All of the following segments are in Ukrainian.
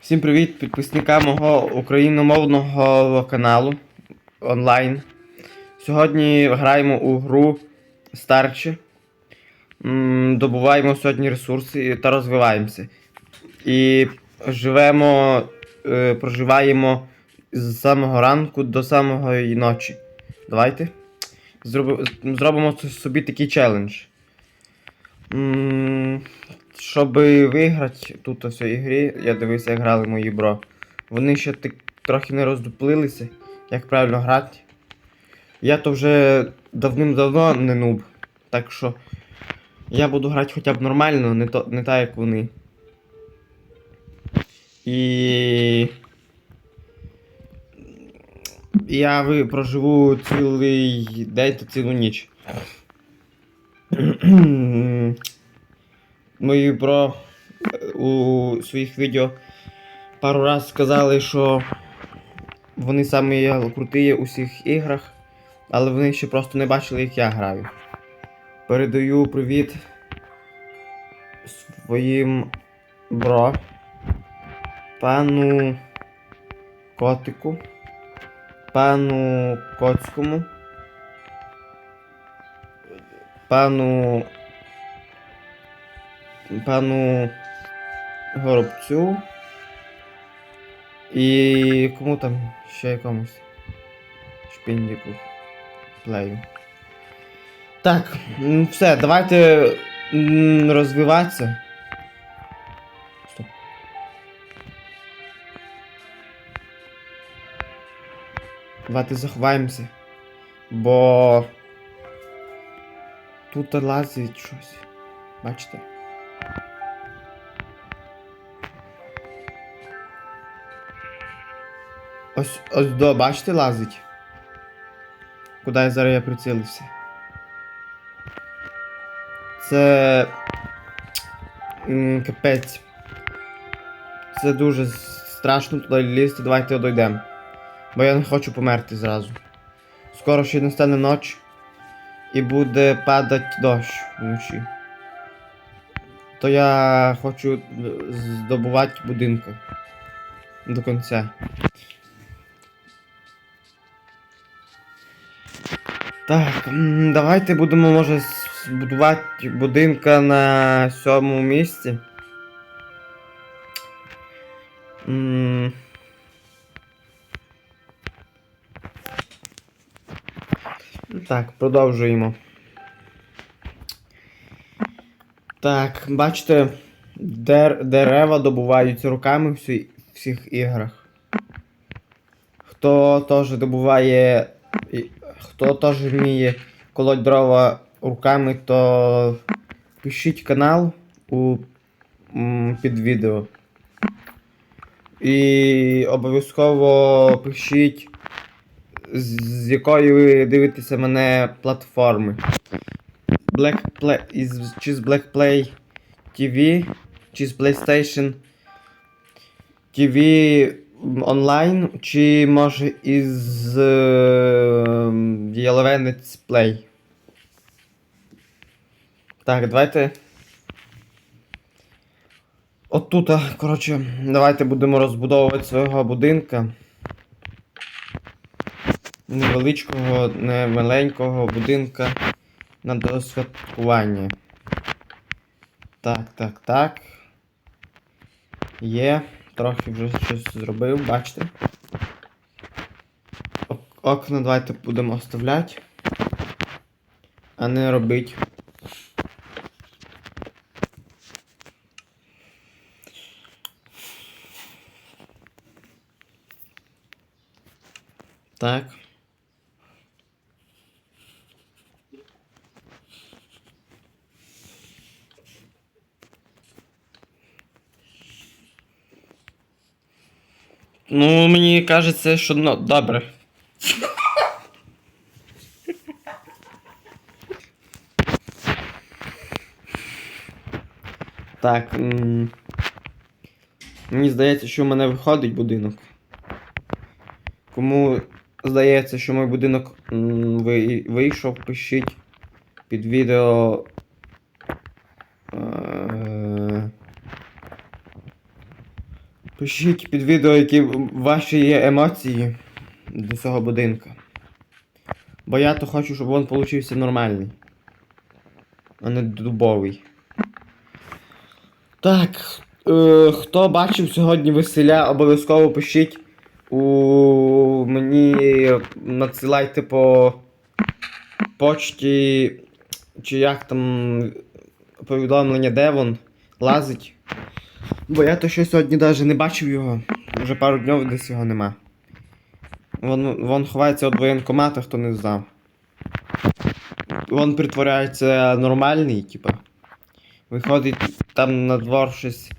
Всім привіт, підписникам мого україномовного каналу онлайн. Сьогодні граємо у гру Старче. Добуваємо сьогодні ресурси та розвиваємося. І живемо, е, проживаємо з самого ранку до самої ночі. Давайте. Зробимо собі такий челендж. Щоб виграти тут у цій грі, я дивився, як грали мої бро. Вони ще так, трохи не роздуплилися, як правильно грати. Я то вже давним-давно не нуб. Так що я буду грати хоча б нормально, не, то, не так, як вони. І. Я ви проживу цілий день та цілу ніч. Мої бро е, у своїх відео пару раз сказали, що вони самі круті у всіх іграх, але вони ще просто не бачили, як я граю. Передаю привіт своїм бро, пану Котику, пану Коцькому, пану пану Горобцю. І кому там ще якомусь шпіндіку плею. Так, все, давайте розвиватися. Стоп. Давайте заховаємося. Бо тут лазить щось. Бачите? Ось ось до, бачите, лазить. Куди я зараз я прицілився? Це. Капець. Це дуже страшно туди лізти, давайте дойдемо. Бо я не хочу померти зразу. Скоро ще настане ніч і буде падати дощ вночі. То я хочу здобувати будинки до кінця. Так, давайте будемо, може, збудувати будинка на сьомому місці. Так, продовжуємо. Так, бачите, дер- дерева добуваються руками в всі- всіх іграх. Хто теж добуває. Хто теж вміє колоть дрова руками, то пишіть канал у, під відео. І обов'язково пишіть, з, якої ви дивитеся мене платформи. Black Play, із, чи з Black Play TV, чи з PlayStation TV онлайн, чи може із е, Єловенець Play. Так, давайте. От тут, коротше, давайте будемо розбудовувати свого будинка. Невеличкого, немаленького будинка на досвяткування. Так, так, так. Є. Трохи вже щось зробив, бачите. Окна давайте будемо оставляти. А не робити. Так. Ну, мені кажеться, що ну, добре. Так. Мені здається, що в мене виходить будинок. Кому здається, що мій будинок м вийшов, пишіть під відео. Пишіть під відео, які ваші є емоції до цього будинку. Бо я то хочу, щоб він получився нормальний. А не дубовий. Так. Е, хто бачив сьогодні веселя, обов'язково пишіть у мені надсилайте по почті, чи як там повідомлення, де він лазить. Бо я то ще сьогодні навіть не бачив його. Вже пару днів десь його нема. Вон, вон ховається від воєнкомата, хто не знав. Вон притворяється нормальний, типа. Виходить там на двор щось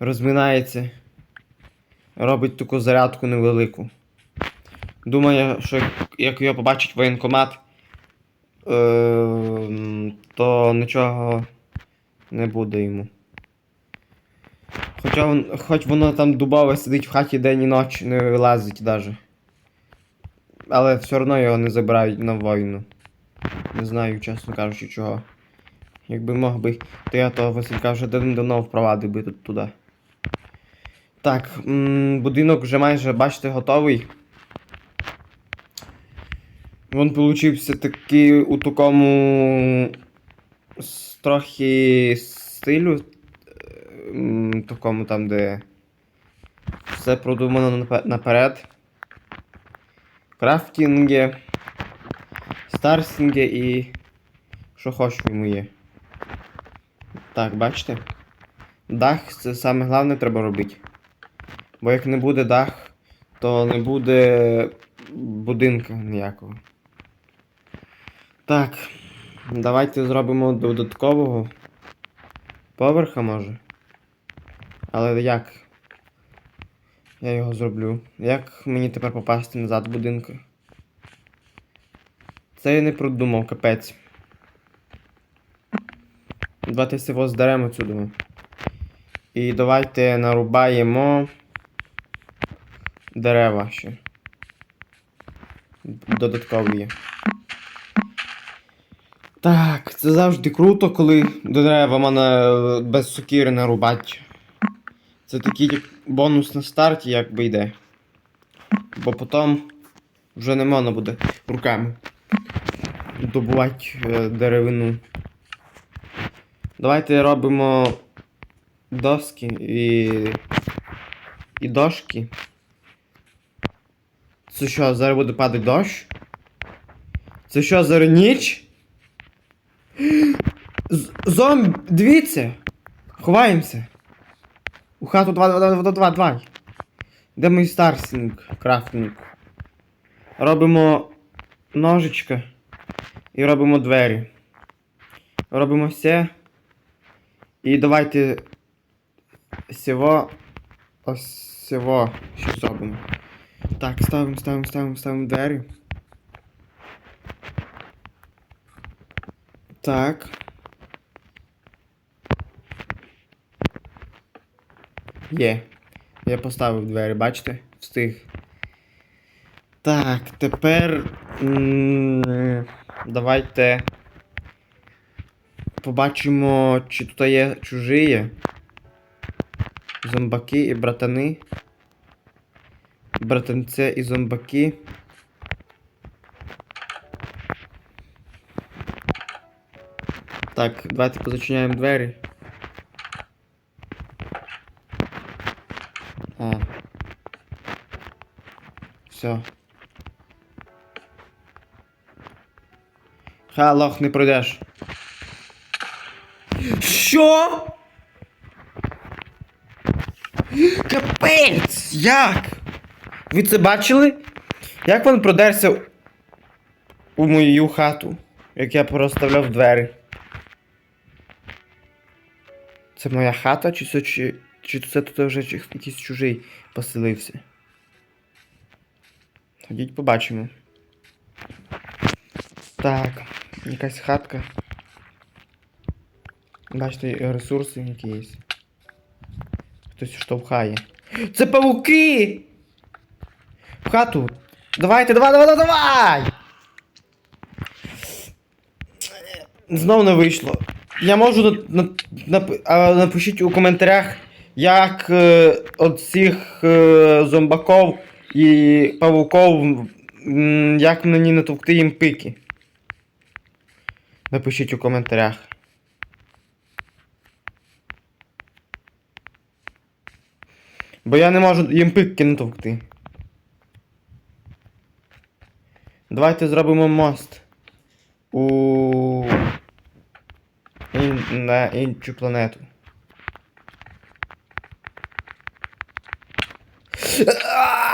розминається. Робить таку зарядку невелику. Думає, що як його побачить воєнкомат, е, то нічого не буде йому. Хоча вон, хоч воно там дубове сидить в хаті день і ніч, не вилазить даже. Але все одно його не забирають на війну. Не знаю, чесно кажучи, чого. Якби мог би, то я того Василька вже давно впровадив би тут туди. Так, м, будинок вже майже, бачите, готовий. Він получився такий у такому трохи стилю. Такому там, де все продумано наперед. Крафтінги, старсінги і що хоч йому є. Так, бачите? Дах це саме головне треба робити. Бо як не буде дах, то не буде будинку ніякого. Так. Давайте зробимо додаткового поверха може. Але як? Я його зроблю. Як мені тепер попасти назад в будинку? Це я не продумав, капець. Давайте всього здаремо сюди. І давайте нарубаємо дерева ще. Додаткові. Так, це завжди круто, коли дерева можна е, без сокири нарубати. Це такий бонус на старті, якби йде. Бо потім вже не можна буде руками добувати е, деревину. Давайте робимо доски і. і дошки. Це що, зараз буде падати дощ? Це що, зараз ніч? З- Зомб, дивіться! Ховаємося! У хату 2, 2, 2, 2, 2. Де мій старсінг, крафтинг? Робимо ножичка і робимо двері. Робимо все. І давайте всього ось всього що зробимо. Так, ставимо, ставимо, ставимо, ставимо двері. Так. Є. Я поставив двері, бачите? Встиг. Так, тепер. Давайте. Побачимо, чи тут є чужі. Зомбаки і братани. Братанце і зомбаки. Так, давайте позачиняємо двері. Все. Ха, лох, не пройдеш. Що? Капець! Як? Ви це бачили? Як він продерся у мою хату, як я порозставляв двері? Це моя хата, чи це, чи, чи це тут вже якийсь чужий поселився? Ходіть побачимо. Так, якась хатка. Бачите, ресурси які є. Хтось штовхає. Це павуки! В хату! Давайте, давай, давай, давай, давай! Знов не вийшло. Я можу на, на, нап- а, напишіть у коментарях, як е, от е, зомбаков і павуков, як мені натовкти їм пики. Напишіть у коментарях. Бо я не можу їм пики натовкти. Давайте зробимо мост у на іншу планету. А!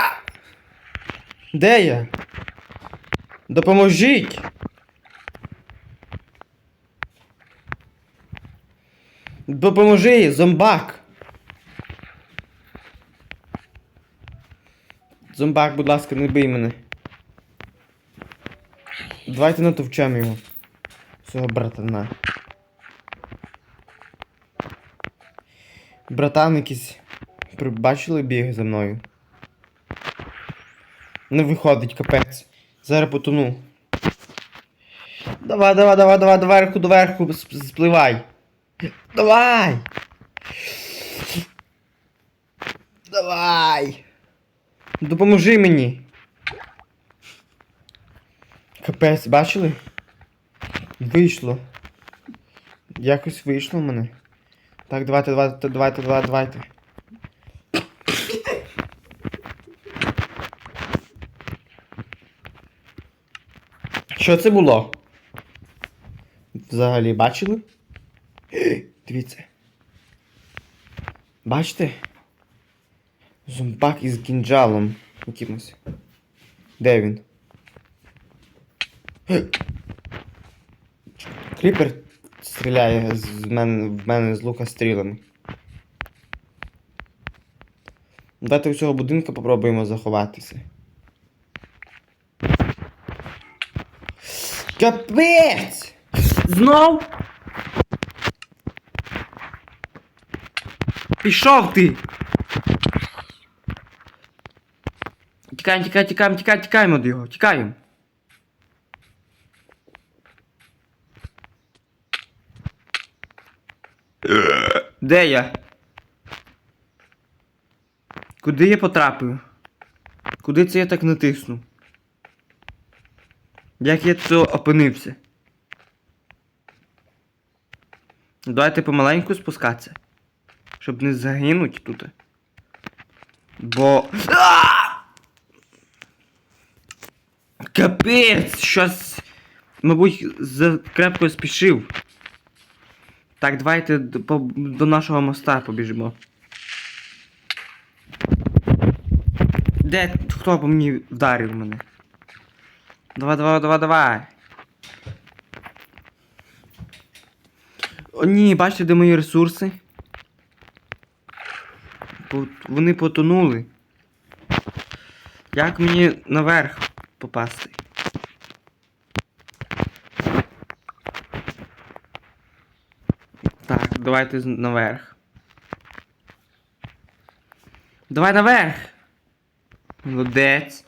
Де я? Допоможіть! Допоможи, зомбак! Зомбак, будь ласка, не бий мене. Давайте натовчемо його. Цього братана. Братан якийсь. при- Бачили біг за мною? Не виходить, капець. Зараз потону. Давай, давай, давай, давай, доверху, доверху, спливай. Давай! Давай! Допоможи мені. Капець, бачили? Вийшло. Якось вийшло в мене. Так, давайте, давайте, давайте, давайте, давайте. Що це було? Взагалі бачили? Дивіться. Бачите? Зомбак із кінджалом якимось. Де він? Кріпер стріляє з мене, в мене з лука стрілами. Давайте у цього будинку попробуємо заховатися. Капець! Знов? Пішов ти! Тікаємо, тікаємо, тікаємо, тікаємо, тікаємо від його, тікаємо. Де я? Куди я потрапив? Куди це я так натиснув? Як я тут опинився? Давайте помаленьку спускатися. Щоб не загинуть тут. Бо. Капець! Щось. Мабуть, закрепко спішив. Так, давайте до, до нашого моста побіжимо. Де хто по мені вдарив мене? Давай, давай, давай, давай. О, ні, бачите, де мої ресурси? Вони потонули. Як мені наверх попасти? Так, давайте наверх. Давай наверх! Молодець.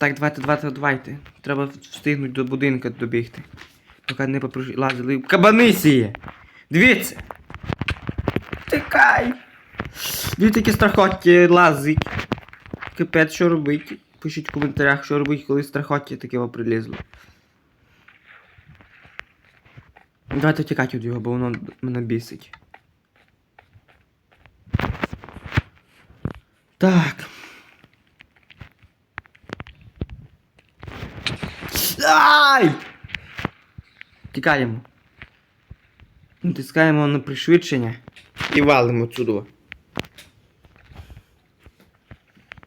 Так, давайте, давайте, давайте. Треба встигнути до будинка добігти. Поки не лазили. Кабани сіє! Дивіться! Тикай! Дивіться, які страхотті лазить. Капець, що робить? Пишіть в коментарях, що робить, коли страхотті таке вам прилізло. Давайте тікати від його, бо воно мене бісить. Так. Тікаємо. Натискаємо на пришвидшення і валимо отсюди.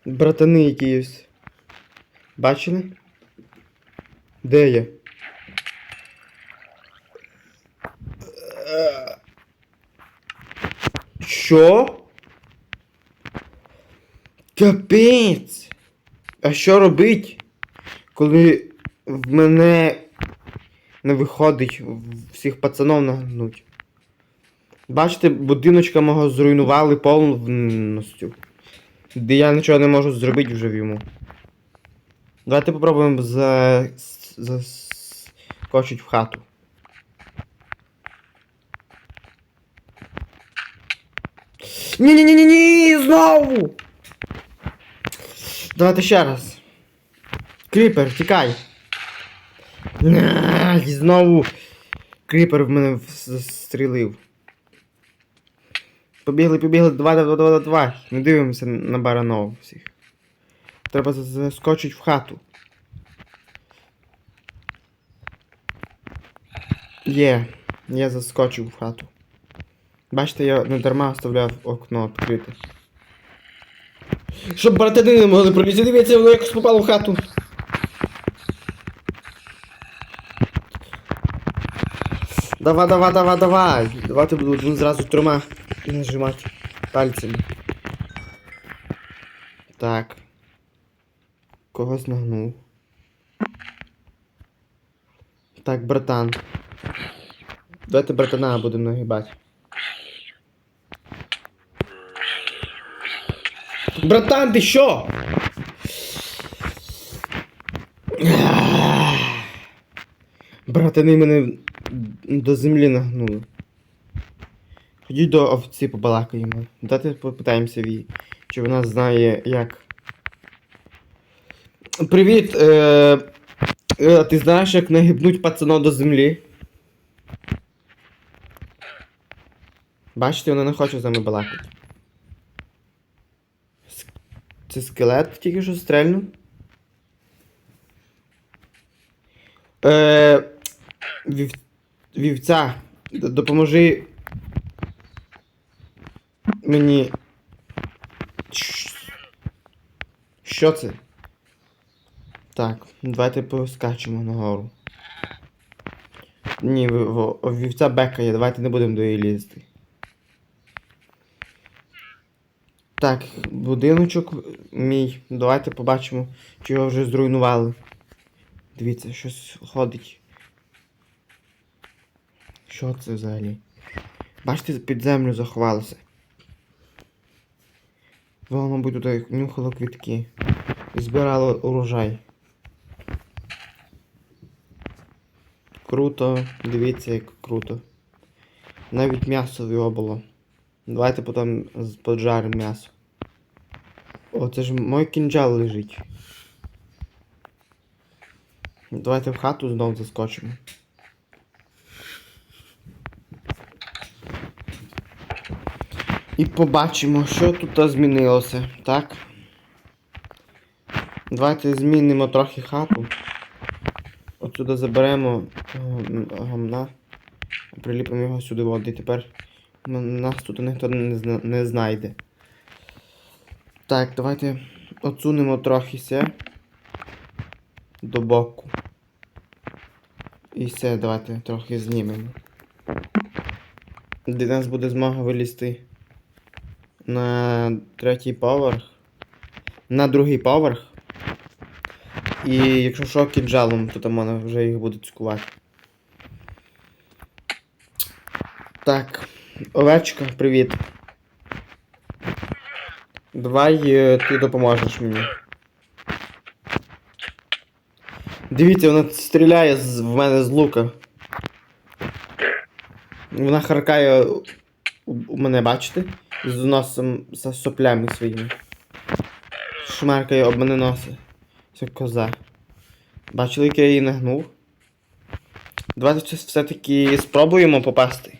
Братани якісь. Бачили? Де я? Що? Капець! А що робить, коли в мене не виходить всіх пацанов нагнуть? Бачите, будиночка мого зруйнували повністю. Де я нічого не можу зробити вже в йому. Давайте попробуємо за... заскочить в хату. Ні-ні-ні-ні, знову! Давайте ще раз. Кріпер, тікай. І знову кріпер в мене застрілив. Побігли, побігли, давай, давай, давай, давай. Не дивимося на баранов всіх. Треба за- заскочити в хату. Є, я заскочив в хату. Бачите, я не дарма оставляв окно відкрите. Щоб братани не могли пролізти, дивіться, воно якось попало в хату. Давай, давай, давай, давай. Давайте буду один зразу трьома нажимати пальцями. Так. Когось нагнув. Так, братан. Давайте братана будемо нагибати. Братан, ти що? Братани мене до землі нагнули. Ходіть до овці побалакаємо. Давайте попитаємося в її, чи вона знає як. Привіт! Е, е, ти знаєш, як нагибнуть пацана до землі? Бачите, вона не хоче з нами балакати. Це скелет тільки що стрельнув. Е. Вівця, допоможи мені. Що це? Так, давайте поскачемо нагору. Ні, вівця бекає, давайте не будемо до її лізти. Так, будиночок мій. Давайте побачимо, чи його вже зруйнували. Дивіться, щось ходить. Що це взагалі? Бачите, під землю заховалося. Воно, мабуть, тут нюхало квітки. І збирало урожай. Круто, дивіться, як круто. Навіть м'ясо його було. Давайте потім поджаримо м'ясо. О, це ж мой кінжал лежить. Давайте в хату знову заскочимо. І побачимо, що тут змінилося, так? Давайте змінимо трохи хату. Отсюди заберемо гамна. Приліпимо його сюди води. Тепер нас тут ніхто не знайде. Так, давайте отсунемо трохи все до боку. І все, давайте трохи знімемо. Де нас буде змога вилізти на третій поверх. На другий поверх. І якщо що, кінжалом, то там мене вже їх будуть цькувати. Так, овечка, привіт. Давай е, ти допоможеш мені. Дивіться, вона стріляє з, в мене з лука. Вона харкає у, у мене, бачите? З носом з соплями своїми. Шмаркає об мене носи. Це коза. Бачили, як я її нагнув? Давайте все-таки спробуємо попасти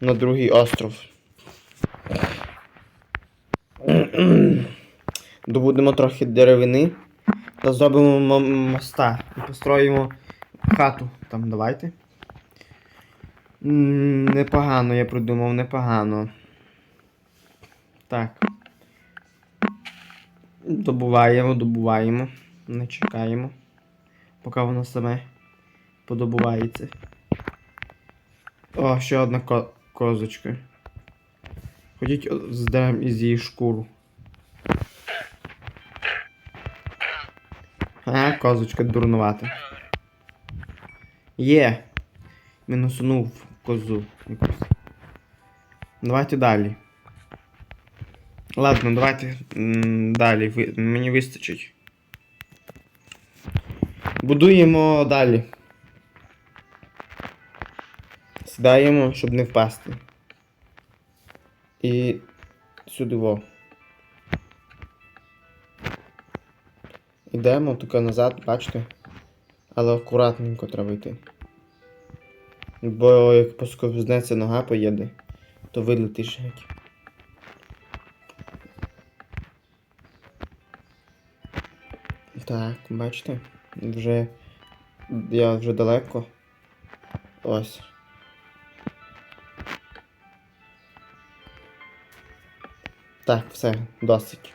на другий остров. Добудемо трохи деревини та зробимо моста і построїмо хату там, давайте. Непогано, я придумав, непогано. Так. Добуваємо, добуваємо. Не чекаємо. Поки воно саме подобувається. О, ще одна ко- козочка. Ходіть о, здерем із її шкуру. А, козочка дурнувата. Є. Мінусунув козу якусь. Давайте далі. Ладно, давайте далі. Мені вистачить. Будуємо далі. Сідаємо, щоб не впасти. І сюди во. Ідемо тільки назад, бачите? Але акуратненько треба йти. Бо як посковзнеться нога поїде, то вилетиш геть. Так, бачите? Вже я вже далеко. Ось. Так, все, досить.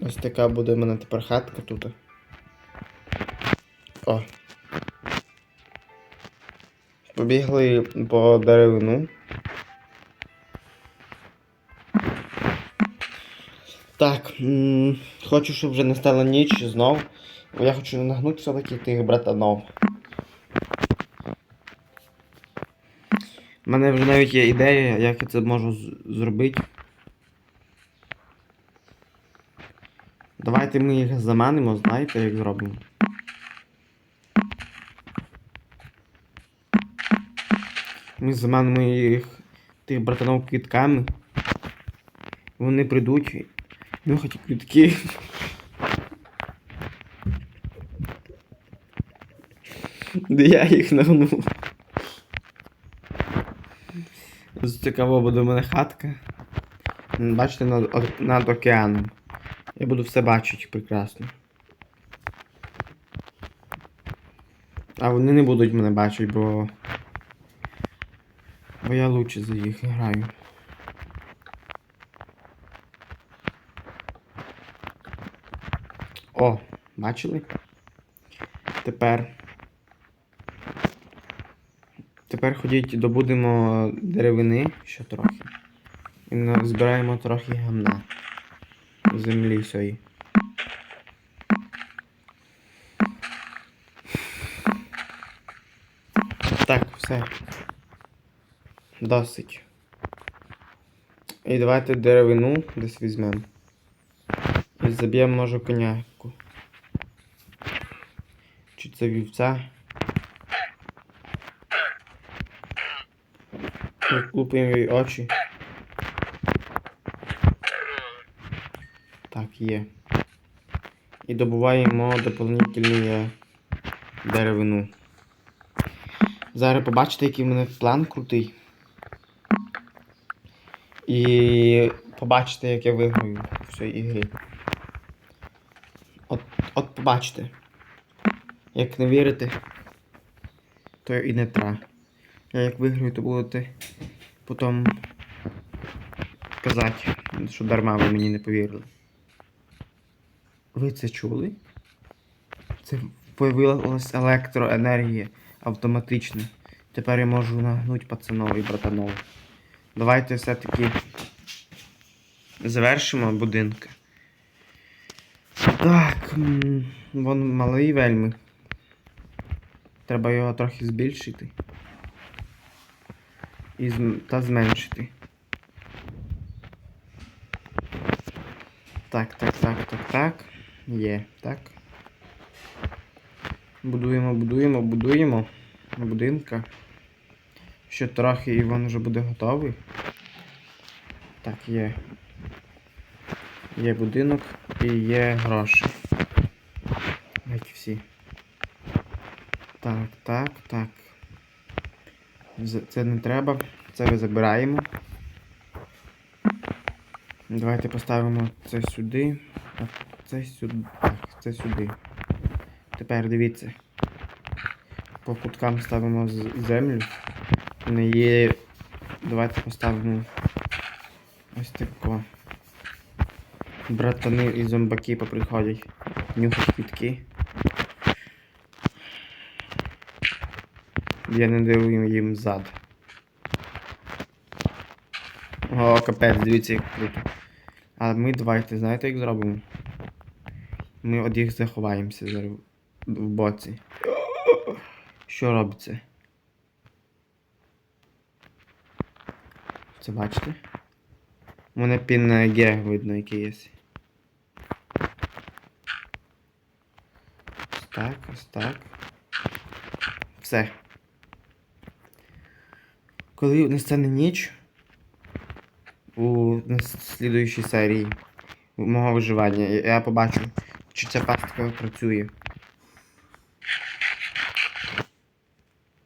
Ось така буде в мене тепер хатка тут. О. Побігли по деревину. Так, м, хочу, щоб вже не стала ніч знов. Бо Я хочу нагнути все-таки тих братанов. У мене вже навіть є ідея, як я це можу зробити. Давайте ми їх заманимо, знаєте, як зробимо. Ми заманимо їх тих братанов квітками. Вони прийдуть і нюхать квітки. Де я їх нагнув. Цікаво буде в мене хатка. Бачите, над, над океаном. Я буду все бачити прекрасно. А вони не будуть мене бачити, бо. Бо я лучше за їх граю. О, бачили? Тепер. Тепер ходіть, добудемо деревини ще трохи. І збираємо трохи гамна. Землі всої. Так, все. Досить. І давайте деревину десь візьмемо. Заб'ємо, може, коняку. Чи це вівця? Лупимо їй очі. Так, є. І добуваємо дополнительні деревину. Зараз побачите, який в мене план крутий. І побачите, як я виграю в цій ігрі. От, побачите. Як не вірите, то і не треба. Я як виграю, то будете потім казати, що дарма ви мені не повірили. Ви це чули? Це появилась електроенергія автоматично. Тепер я можу нагнути пацанов і братанов. Давайте все-таки завершимо будинки. Так, вон малий вельми. Треба його трохи збільшити. І та зменшити. Так, так, так, так, так. Є, так. Будуємо, будуємо, будуємо будинка. Ще трохи і він вже буде готовий. Так, є. Є будинок і є гроші. Геть всі. Так, так, так. Це не треба. Це ми забираємо. Давайте поставимо це сюди. А це сюди. Так, це сюди. Тепер дивіться. По куткам ставимо землю. Не є. Давайте поставимо ось тако. Братани і зомбаки поприходять. Нюхать квітки. Я не даю їм зад. О, капець, дивіться, як круто. А ми давайте, знаєте, як зробимо? Ми від їх заховаємося зараз в боці. Що робиться? Це бачите? У мене пін Г видно, який є. Ось так, ось так. Все. Коли настане ніч у слідуючій серії мого виживання, я побачу, чи ця пастка працює.